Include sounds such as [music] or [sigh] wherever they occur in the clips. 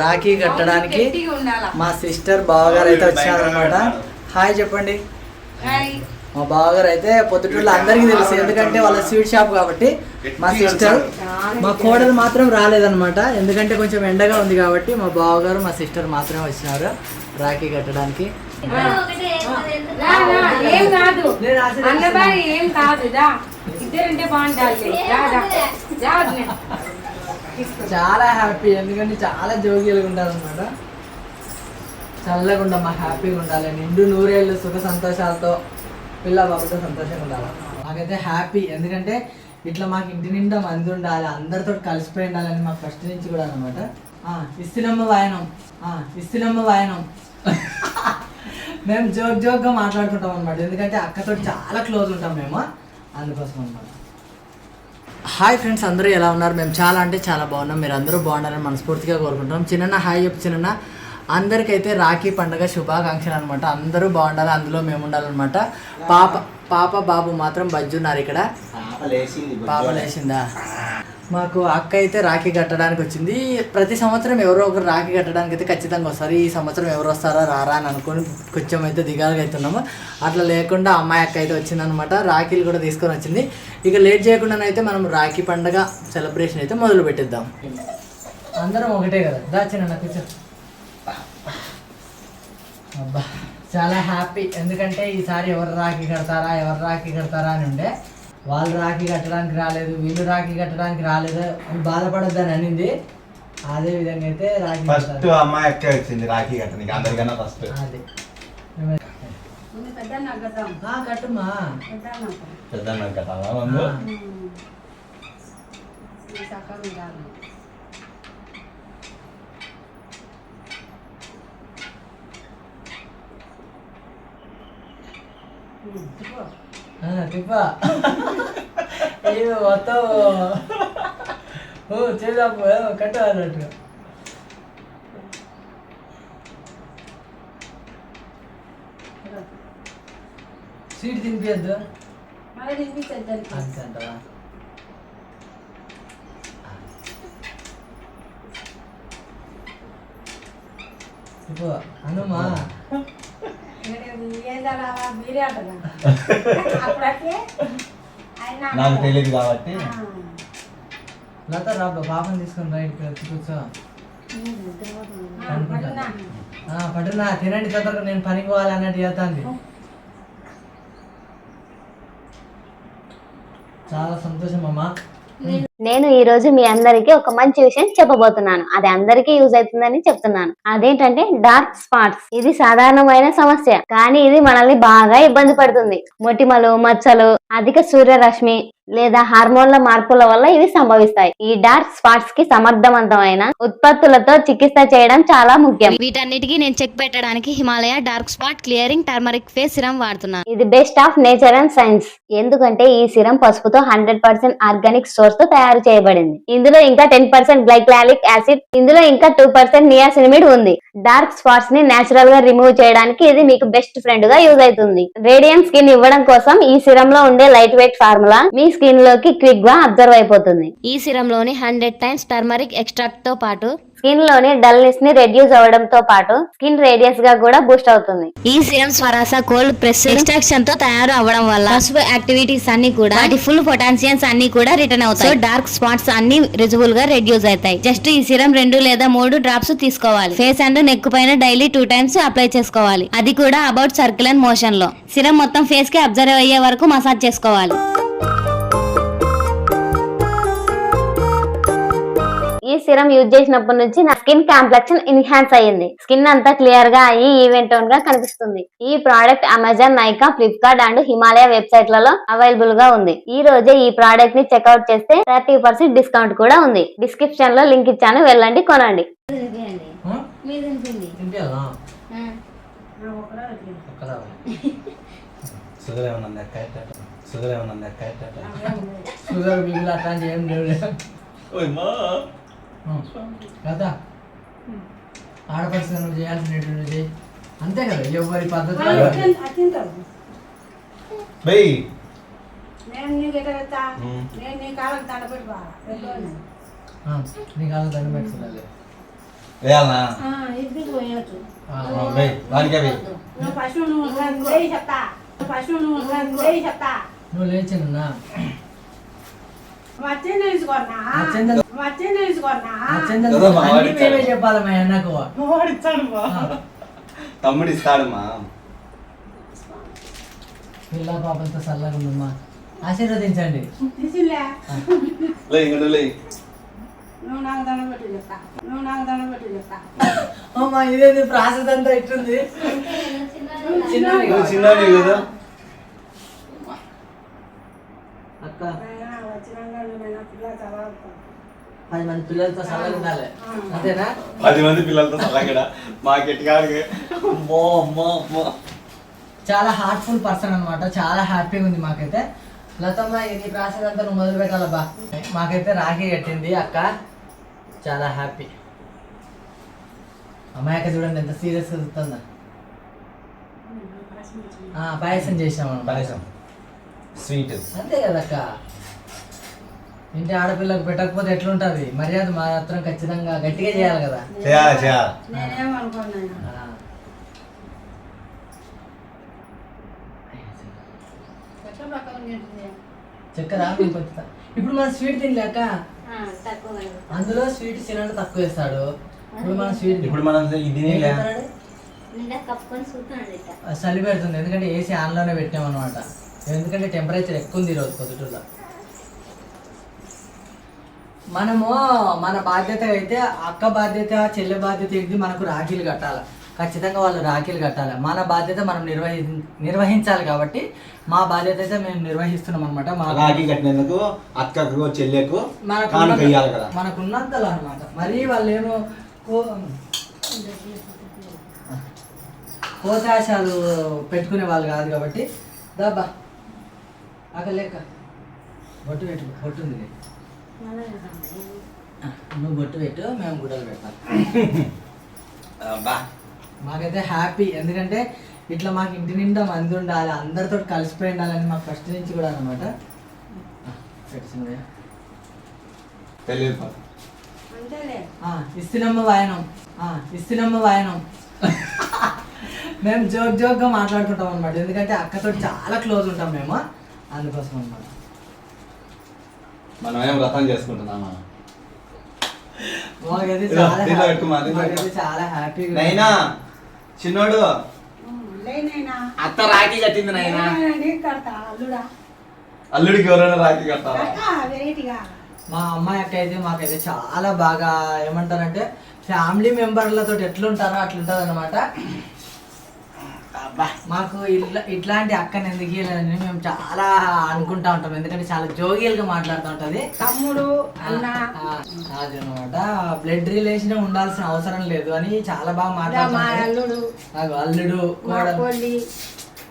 రాఖీ కట్టడానికి మా సిస్టర్ బావగారు అయితే వచ్చారనమాట హాయ్ చెప్పండి. హాయ్. మా బావగారు అయితే పొద్దుటూరులో అందరికీ తెలుసు ఎందుకంటే వాళ్ళ స్వీట్ షాప్ కాబట్టి మా సిస్టర్ మా కోడలు మాత్రం రాలేదన్నమాట. ఎందుకంటే కొంచెం ఎండగా ఉంది కాబట్టి మా బావగారు మా సిస్టర్ మాత్రమే వచ్చినారు రాఖీ కట్టడానికి. ఏం కాదు. ఇద్దరంటే. చాలా హ్యాపీ ఎందుకంటే చాలా జోగిలుగా ఉంటారనమాట చల్లగా ఉండమ్మా హ్యాపీగా ఉండాలి. నిండు నూరేళ్ళు సుఖ సంతోషాలతో పిల్ల బాబుతో సంతోషంగా ఉండాలి. మాకైతే హ్యాపీ ఎందుకంటే ఇట్లా మాకు ఇంటి నిండా మంది ఉండాలి అందరితో కలిసిపోయి ఉండాలని మాకు ఫస్ట్ నుంచి కూడా అనమాట ఇస్తునమ్మ వాయనం. ఇస్తునమ్మ వాయనం. మేము జోక్ జోక్గా మాట్లాడుకుంటాం అనమాట ఎందుకంటే అక్కతో చాలా క్లోజ్ ఉంటాం మేము. అందుకోసం అనమాట హాయ్ ఫ్రెండ్స్ అందరూ ఎలా ఉన్నారు? మేము చాలా అంటే చాలా బాగున్నాం. మీరు అందరూ బాగున్నారని మనస్ఫూర్తిగా కోరుకుంటున్నాం. చిన్న హాయ్ చెప్పు చిన్న అందరికైతే రాఖీ పండుగ శుభాకాంక్షలు అనమాట అందరూ బాగుండాలి అందులో మేము ఉండాలన్నమాట. పాప పాప బాబు మాత్రం బజ్జున్నారు ఇక్కడ. పాప లేచిందా మాకు అక్క అయితే రాఖీ కట్టడానికి వచ్చింది. ప్రతి సంవత్సరం ఎవరో ఒకరు రాఖీ కట్టడానికి అయితే ఖచ్చితంగా వస్తారు. ఈ సంవత్సరం ఎవరు వస్తారా రారా అని అనుకొని కొంచెం అయితే దిగాలుగా అవుతున్నాము. అట్లా లేకుండా అమ్మాయి అక్క అయితే వచ్చిందనమాట రాఖీలు కూడా తీసుకొని వచ్చింది. ఇక లేట్ చేయకుండానైతే మనం రాఖీ పండగ సెలబ్రేషన్ అయితే మొదలు పెట్టిద్దాం. అందరం ఒకటే కదా. దాచిన కూర్చో. అబ్బా. చాలా హ్యాపీ. ఎందుకంటే ఈసారి ఎవరు రాఖీ కడతారా ఎవరు రాఖీ కడతారా అని ఉండే. వాళ్ళు రాఖీ కట్టడానికి రాలేదు వీళ్ళు రాఖీ కట్టడానికి రాలేదు అని బాధపడొద్దని అనింది. అదే విధంగా అయితే రాఖీ ఫస్ట్. అమ్మాయి అక్క వచ్చింది రాఖీ కట్టనికి అందరికన్నా ఫస్ట్ అదే. కట్టుమా. పెద్ద కట్టాలా తిప్పా ఇది మొత్తం. ఓ చేద్దాం కట్టు అన్నట్టుగా. సీట్ తినిపించద్దు మళ్ళీ తినిపించద్దు దానికి. అంతే అంటవా? ఇప్పు అనుమా. నాకు తెలియదు కాబట్టి. లత రాబో పాపని తీసుకొని బయటకు వచ్చి కూర్చో. ఆ, పట్టునా. ఆ, పట్టునా తినండి తొందరగా నేను పనికి పోవాలి అన్నట్టు చేస్తాంది చాలా సంతోషం అమ్మా. నేను ఈ రోజు మీ అందరికి ఒక మంచి విషయం చెప్పబోతున్నాను. అది అందరికీ యూజ్ అవుతుందని చెప్తున్నాను. అదేంటంటే డార్క్ స్పాట్స్. ఇది సాధారణమైన సమస్య కానీ ఇది మనల్ని బాగా ఇబ్బంది పడుతుంది. మొటిమలు మచ్చలు అధిక సూర్యరశ్మి లేదా హార్మోన్ల మార్పుల వల్ల ఇవి సంభవిస్తాయి. ఈ డార్క్ స్పాట్స్కి సమర్థవంతమైన ఉత్పత్తులతో చికిత్స చేయడం చాలా ముఖ్యం. వీటన్నిటికీ నేను చెక్ పెట్టడానికి Himalaya dark spot clearing turmeric face serum వాడుతున్నాను. ఇది best of nature and science. ఎందుకంటే ఈ సిరం పసుపుతో హండ్రెడ్ పర్సెంట్ ఆర్గానిక్ సోర్స్తో తయారు చేయబడింది. ఇందులో ఇంకా టెన్ పర్సెంట్ గ్లైక్లాలిక్ యాసిడ్ ఇందులో ఇంకా టూ పర్సెంట్ నియాసినమిడ్ ఉంది. డార్క్ స్పాట్స్ని నేచురల్గా రిమూవ్ చేయడానికి ఇది మీకు బెస్ట్ ఫ్రెండ్గా యూజ్ అవుతుంది. రేడియంట్ స్కిన్ ఇవ్వడం కోసం ఈ సిరం లో ఉండే లైట్ వెయిట్ ఫార్ములా మీ స్కిన్లోకి క్విక్గా అబ్జర్వ్ అయిపోతుంది. ఈ సిరంలోని హండ్రెడ్ టైమ్స్ టర్మరిక్ ఎక్స్ట్రాక్ట్తో పాటు స్కిన్లోని డల్నెస్ని రెడ్యూస్ అవ్వడంతో పాటు స్కిన్ రేడియస్గా కూడా బూస్ట్ అవుతుంది. ఈ సిరం స్వరాస కోల్డ్ ప్రెస్ ఎక్స్ట్రాక్షన్తో తయారు అవ్వడం వల్ల పసుపు యాక్టివిటీస్ అన్ని కూడా వాటి ఫుల్ పొటాన్షియన్స్ అన్ని కూడా రిటర్న్ అవుతాయి. సో డార్క్ స్పాట్స్ అన్ని రిజబుల్గా రెడ్యూస్ అవుతాయి. జస్ట్ ఈ సిరం రెండు లేదా మూడు డ్రాప్స్ తీసుకోవాలి. ఫేస్ అండ్ నెక్ పైన డైలీ టూ టైమ్స్ అప్లై చేసుకోవాలి. అది కూడా అబౌట్ సర్కిల్ అండ్ మోషన్లో. సిరం మొత్తం ఫేస్కి అబ్జర్వ్ అయ్యే వరకు మసాజ్ చేసుకోవాలి. ఈ సిరం యూజ్ చేసినప్పటి నుంచి నా స్కిన్ కాంప్లెక్షన్ ఎన్హాన్స్ అయ్యింది. స్కిన్ అంతా క్లియర్గా అయ్యి ఈవెంట్ టోన్గా కనిపిస్తుంది. ఈ product Amazon Nykaa Flipkart and Himalaya వెబ్సైట్లలో అవైలబుల్గా ఉంది. ఈ రోజే ఈ ప్రోడక్ట్ని చెక్అవుట్ చేస్తే థర్టీ పర్సెంట్ డిస్కౌంట్ కూడా ఉంది. డిస్క్రిప్షన్లో లింక్ ఇచ్చాను. వెళ్ళండి కొనండి? సుగర్ ఏమన్నా? సుగర్ ఏమన్నా? షుగర్ ఏం లేవు. ఓయ్ మా. కదా ఆడపడుచుగా నువ్వు చేయాల్సినటువంటి చేయి. అంతే కదా ఎవరి పద్ధతి. బేయ్. నేను నీకు ఎట్లా పెడతా. ఉమ్. నేను నీ కాళ్ళకి దండ. ఆ, నీకు అలా దండం పెట్టుకోవాలి. వేయాలనా? ఇద్దరు పోయొచ్చు నువ్వు చెప్తా. చెప్తా. లేచినున్నా తమ్ముడు ఇస్తాడమ్మా పిల్ల పాపంతో చల్లగా ఉందమ్మా. ఆశీర్వదించండి. అమ్మా ఇదేది ప్రాసెస్ అంతా ఇట్లుంది చిన్నది. నువ్వు చిన్నవి కదా అక్క నాయనా, వచ్చినాక నువ్వు నా పిల్ల చదవకు. పది మంది పిల్లలతో చల్లగా ఉండాలి. అంతేనా? పది మంది పిల్లలతో సలగడ మా గట్టిగాడికి అమ్మో అమ్మో అమ్మో. చాలా హార్ట్ఫుల్ పర్సన్ అన్నమాట. చాలా హ్యాపీగా ఉంది మాకైతే. లతమ్మ ఈ ప్రాసెస్ అంతా నువ్వు మొదలు పెట్టాలబ్బా మాకైతే రాఖీ కట్టింది అక్క. చాలా హ్యాపీ అమ్మాయి అక్క చూడండి ఎంత సీరియస్గా చూస్తుందా. ఆ, పాయసం చేసాం. పాయసం స్వీట్ అంతే కదా అక్క ఇంటి ఆడపిల్లకు పెట్టకపోతే ఎట్లుంటది? మర్యాద మాత్రం ఖచ్చితంగా గట్టిగా చేయాలి కదా. చేయాలి చేయాలి. ఉంటుంది? చక్కెర ఇప్పుడు మనం స్వీట్ తినలేక అందులో స్వీట్ చిన్న తక్కువ వేస్తాడు ఇప్పుడు మనం స్వీట్ ఇప్పుడు మనం ఇది చలి పెడుతుంది. ఎందుకంటే ఏసీ ఆన్లోనే పెట్టాం అనమాట ఎందుకంటే టెంపరేచర్ ఎక్కువ ఉంది ఈరోజు పొద్దుటూరులో. మనము మన బాధ్యత అయితే అక్క బాధ్యత చెల్లె బాధ్యత ఏంటి మనకు రాఖీలు కట్టాలి? ఖచ్చితంగా వాళ్ళు రాఖీలు కట్టాలి? మన బాధ్యత మనం నిర్వహి నిర్వహించాలి కాబట్టి మా బాధ్యత అయితే మేము నిర్వహిస్తున్నాం అనమాట మా రాఖీ కట్టినందుకు అక్కకు చెల్లెకు మనకు మనకున్నంతలో అనమాట మరీ వాళ్ళు ఏమో కో- కోతాశాలు పెట్టుకునే వాళ్ళు కాదు కాబట్టి దాబా అక్కడ లేక బొట్టు పెట్టు బొట్టు ఉంది. నువ్వు బొట్టు పెట్టు మేము గుడ్డలు పెడతాం. అబ్బా. మాకైతే హ్యాపీ. ఎందుకంటే ఇట్లా మాకు ఇంటి నిండా మంది ఉండాలి అందరితో కలిసిపోయి ఉండాలని మాకు ఫస్ట్ నుంచి కూడా అనమాట ఇస్తునమ్మ వాయనం. ఆ, ఇస్తునమ్మ వాయనం. మేము జోక్ జోక్గా మాట్లాడుకుంటాం అనమాట ఎందుకంటే అక్కతో చాలా క్లోజ్ ఉంటాం మేము అందుకోసం అనమాట మనం ఏం వ్రతం చేసుకుంటున్నామా? మాకైతే చాలా దీంట్లో హ్యాపీ- మాకైతే. చాలా హ్యాపీగా నైనా చిన్నోడు. లేనైనా అత్త రాఖీ కట్టింది నైనా? నీకు కడతా అల్లుడా. అల్లుడికి ఎవరైనా రాఖీ కట్టాలా అక్క వెరైటీగా. మా అమ్మాయి అక్క అయితే మాకైతే చాలా బాగా ఏమంటారంటే ఫ్యామిలీ మెంబర్లతో ఎట్లుంటారో అట్లుంటుంది అనమాట మాకు ఇట్లా ఇట్లాంటి అక్కని ఎందుకు ఇయ్యలేదని మేము చాలా అనుకుంటా ఉంటాం. ఎందుకంటే చాలా జోగియల్గా మాట్లాడుతూ ఉంటది. తమ్ముడు అన్న. అది అనమాట బ్లడ్ రిలేషన్ ఉండాల్సిన అవసరం లేదు అని చాలా బాగా మా మాట్లాడుతుంటారు అల్లుడు. కోడలు.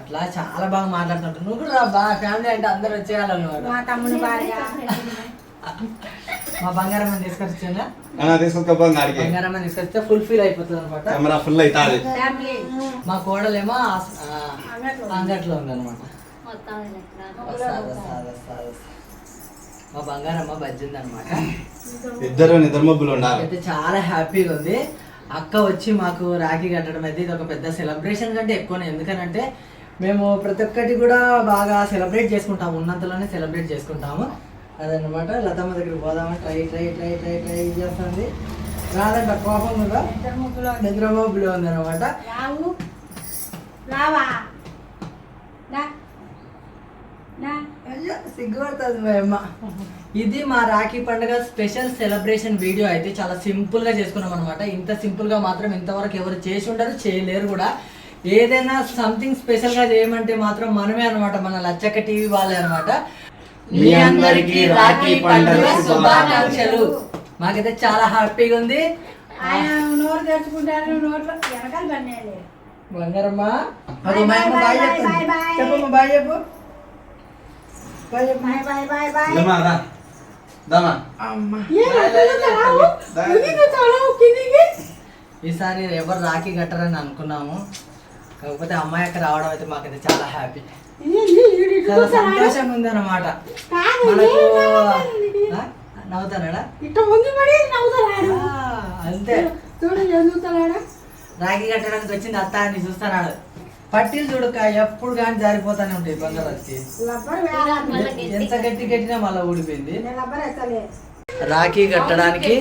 అట్లా చాలా బాగా మాట్లాడుతుంటారు నువ్వు కూడా రా బా ఫ్యామిలీ అంటే అందరు వచ్చేయాలన్నమాట. మా తమ్ముడు భార్య. [laughs] మా బంగారం తీసుకొచ్చిందా ఆడికి. బంగారం అని తీసుకొస్తే ఫుల్ ఫీల్ అయిపోతుంది అనమాట. కెమెరా ఫుల్ అవుతుంది ఫ్యామిలీ. మా కోడలేమో అంగట్లో వస్తాది, వస్తాది. మా బంగారమ్మ బజ్జింది అనమాట ఇద్దరు నిద్ర మబ్బులు ఉండాలి. అయితే చాలా హ్యాపీగా ఉంది. అక్క వచ్చి మాకు రాఖీ కట్టడం అయితే ఇది ఒక పెద్ద సెలబ్రేషన్ కంటే ఎక్కువనే. ఎందుకనంటే మేము ప్రతి ఒక్కటి కూడా బాగా సెలబ్రేట్ చేసుకుంటాము. ఉన్నంతలోనే సెలబ్రేట్ చేసుకుంటాము. అదనమాట లతమ్మ దగ్గరికి పోదామని try try try try try చేస్తుంది. రాదంట కోపం కూడా నిద్రమోబులో ఉంది. అనమాట సిగ్గుపడుతుంది మా అమ్మ. ఇది మా రాఖీ పండుగ స్పెషల్ సెలబ్రేషన్ వీడియో అయితే చాలా సింపుల్గా చేసుకున్నాం అనమాట ఇంత సింపుల్గా మాత్రం ఇంతవరకు ఎవరు చేసి ఉండరు చేయలేరు కూడా. ఏదైనా సంథింగ్ స్పెషల్గా చేయమంటే మాత్రం మనమే అనమాట మన లచ్చక్క టీవీ వాళ్ళే అనమాట మీ అందరికీ రాఖీ పండుగ శుభాకాంక్షలు. మాకైతే చాలా హ్యాపీగా ఉంది. ఆయన నోరు తెరుచుకుంటారు నోట్లో వెనకాల బంగారమ్మ. Bye, అది మా అమ్మ bye, బాయ్ చెప్తుంది. చెప్పమ్మ చెప్పు. బాయ్ చెప్పు. Bye bye bye bye. ఇదమ్మా, దా. దామా. అమ్మ. ఏ? కిందికి తోలవు, కిందికి. ఈసారి ఎవరు రాఖీ కట్టరని అనుకున్నాము. కాకపోతే అమ్మాయి అక్క రావడం అయితే మాకైతే చాలా హ్యాపీ. చాలా అంతే. రాఖీ కట్టడానికి వచ్చింది అత్త అని చూస్తున్నాడు పట్టిలు చూడక ఎప్పుడు కానీ జారిపోతానే ఉంటాయి బంగారాకి ఎంత గట్టి కట్టినా మళ్ళీ ఊడిపోయింది. రాఖీ కట్టడానికి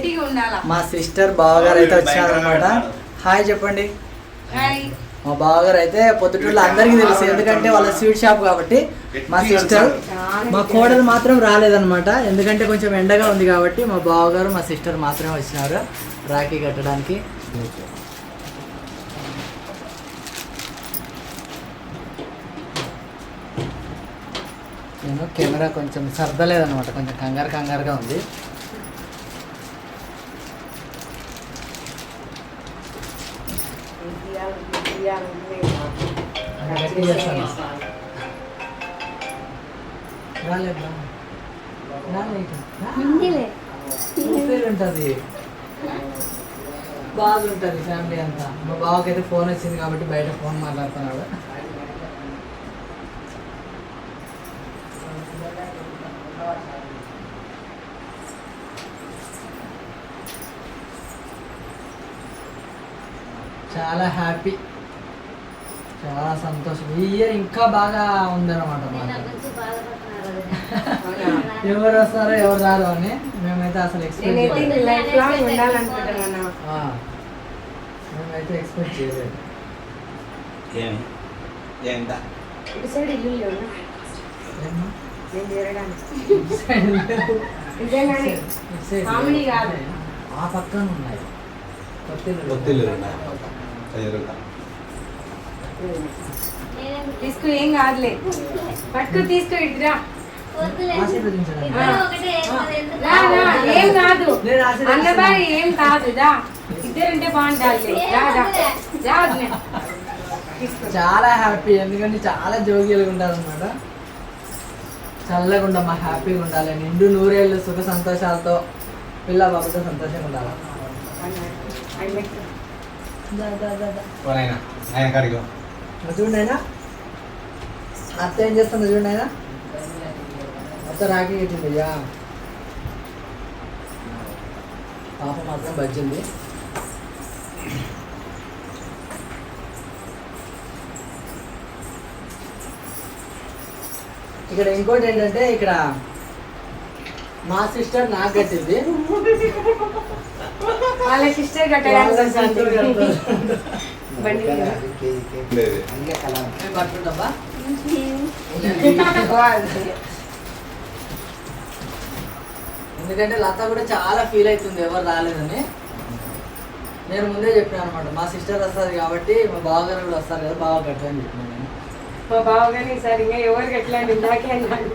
మా సిస్టర్ బావగారు అయితే వచ్చారనమాట హాయ్ చెప్పండి. మా బావగారు అయితే పొద్దుటూరులో అందరికీ తెలుసు. ఎందుకంటే వాళ్ళ స్వీట్ షాప్ కాబట్టి మా సిస్టర్ మా కోడలు మాత్రం రాలేదన్నమాట. ఎందుకంటే కొంచెం ఎండగా ఉంది కాబట్టి మా బావగారు మా సిస్టర్ మాత్రమే వచ్చినారు రాఖీ కట్టడానికి. నేను కెమెరా కొంచెం సర్దలేదన్నమాట. కొంచెం కంగారు కంగారుగా ఉంది. రా. ఊపిరి ఉంటుంది బాగుంటుంది ఫ్యామిలీ అంతా. మా బావకైతే ఫోన్ వచ్చింది కాబట్టి బయట ఫోన్ మాట్లాడుతున్నాడు. చాలా హ్యాపీ. చాలా సంతోషం. ఈ ఇయర్ ఇంకా బాగా ఉందన్నమాట ఎవరు వస్తారో ఎవరు రారు అని మేమైతే అసలు ఎక్స్పెక్ట్ మేమైతే ఎక్స్పెక్ట్ చేయలేదు. ఆ పక్కన ఉన్నాయి. కొత్త ఉన్నాయి. తీసుకో ఏం కాదులే. పట్టుకు తీసుకో ఇటురా. రా, రా, ఏం కాదు. అన్నబాయి ఏం కాదు దా ఇద్దరంటే బాగుండాలి. రా రా. రా చాలా హ్యాపీ ఎందుకంటే చాలా జోగియలుగా ఉంటారు అనమాట చల్లగా ఉండమ్మా హ్యాపీగా ఉండాలి. నిండు నూరేళ్ళు సుఖ సంతోషాలతో పిల్ల బాబుతో సంతోషంగా ఉండాలి. ఆయన ఆయన కాడికి మరి చూడండి ఆయన అత్త ఏం చేస్తుంది చూడండి ఆయన అత్త రాఖీ కట్టింది అయ్యా. పాప మాత్రం బజ్జింది. ఇక్కడ ఇంకోటి ఏంటంటే ఇక్కడ మా సిస్టర్ నాకు కట్టింది. వాళ్ళ సిస్టర్ కట్టడానికి ఎందుకంటే లత కూడా చాలా ఫీల్ అవుతుంది ఎవరు రాలేదని. నేను ముందే చెప్పాను అనమాట మా సిస్టర్ వస్తారు కాబట్టి మా బావగారు కూడా వస్తారు కదా బావ కట్టని చెప్పాను మా బావగారు ఈసారి ఇంకా ఎవరు కట్టలేదు ఇందాకే అన్నాడు.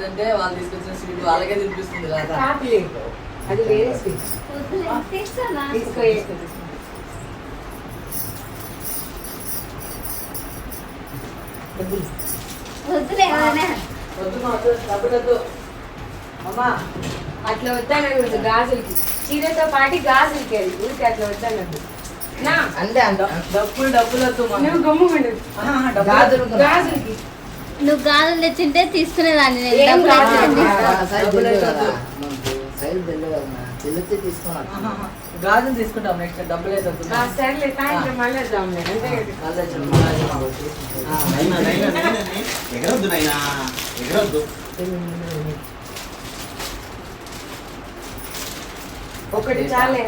ఏంటంటే వాళ్ళు తీసుకొచ్చిన స్వీట్ వాళ్ళకే తినిపిస్తుంది అట్లా వద్దానండి గాజులకి. చీరతో పాటి గాజులకి ఊరికి అట్లా వద్దానండి అంతే అంత డబ్బులు డబ్బులు వద్దు గమ్ము గాజులకి. నువ్వు గాలం తెచ్చింటే తీసుకునేదాన్ని నేను. తీసుకుంటాం నెక్స్ట్ ఒకటి చాలే.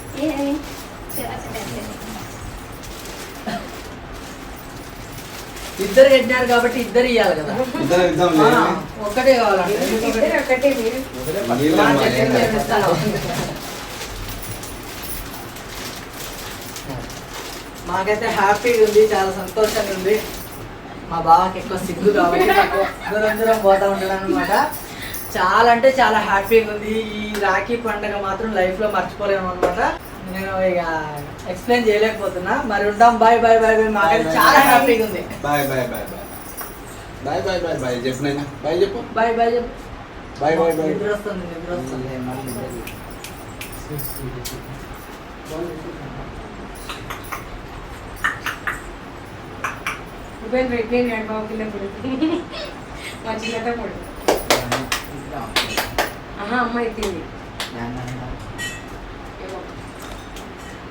ఇద్దరు కట్టినారు కాబట్టి ఇద్దరు ఇవ్వాలి కదా. ఇద్దరు ఎగ్జామ్ ఆ, లేదు ఒక్కటే కావాలంటే. మాకైతే హ్యాపీగా ఉంది చాలా సంతోషంగా ఉంది. మా బావకి ఎక్కువ సిగ్గు కాబట్టి నాకు దూరం దూరం పోతా ఉంటాడు అనమాట చాలా అంటే చాలా హ్యాపీగా ఉంది. ఈ రాఖీ పండుగ మాత్రం లైఫ్లో మర్చిపోలేము అనమాట నేను ఇక ఎక్స్ప్లెయిన్ చేయలేకపోతున్నా. మరి ఉంటాం. బాయ్ బాయ్ బాయ్ బాయ్ మాకైతే చాలా హ్యాపీగా ఉంది. Bye bye bye bye bye bye bye చెప్పు నేను బాయ్ చెప్పు. బాయ్ బాయ్ చెప్పు. బాయ్ బాయ్ బాయ్ నిద్ర వస్తుంది నిద్ర వస్తుంది. మొబైల్ పెట్టేయండి అండి బాబు పిల్లప్పుడు మా చిన్నత కూడా అమ్మ ఎత్తింది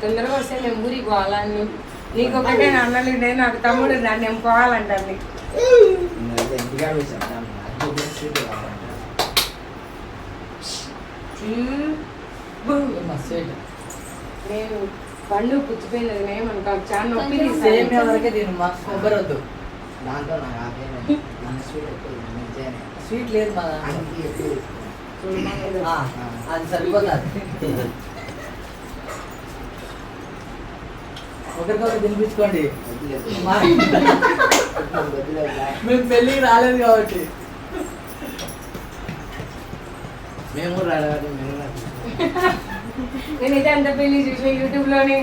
తొందరగా వస్తే మేము ఊరికి పోవాలని నీకు ఒకటే అన్నలు ఉండే నాకు తమ్ముడు నన్ను నేను పోవాలంటాను నీకు నేను పండు పుచ్చిపోయినది ఏమనుకో చాలా నొప్పి సేమ్ తీస్తాను వరకే దీని మా కొబ్బరి వద్దు దాంట్లో నాకు స్వీట్ లేదు మా. అనికి అది సరిపోతుంది [laughs] ఒకరికొకరు తినిపించుకోండి. [laughs] మేము పెళ్ళికి రాలేదు కాబట్టి. మేము రాలేదు మేము నేనైతే అంత పెళ్ళి చూసిన యూట్యూబ్లోనే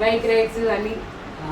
బైక్ రైడ్స్ అన్ని. ఆ,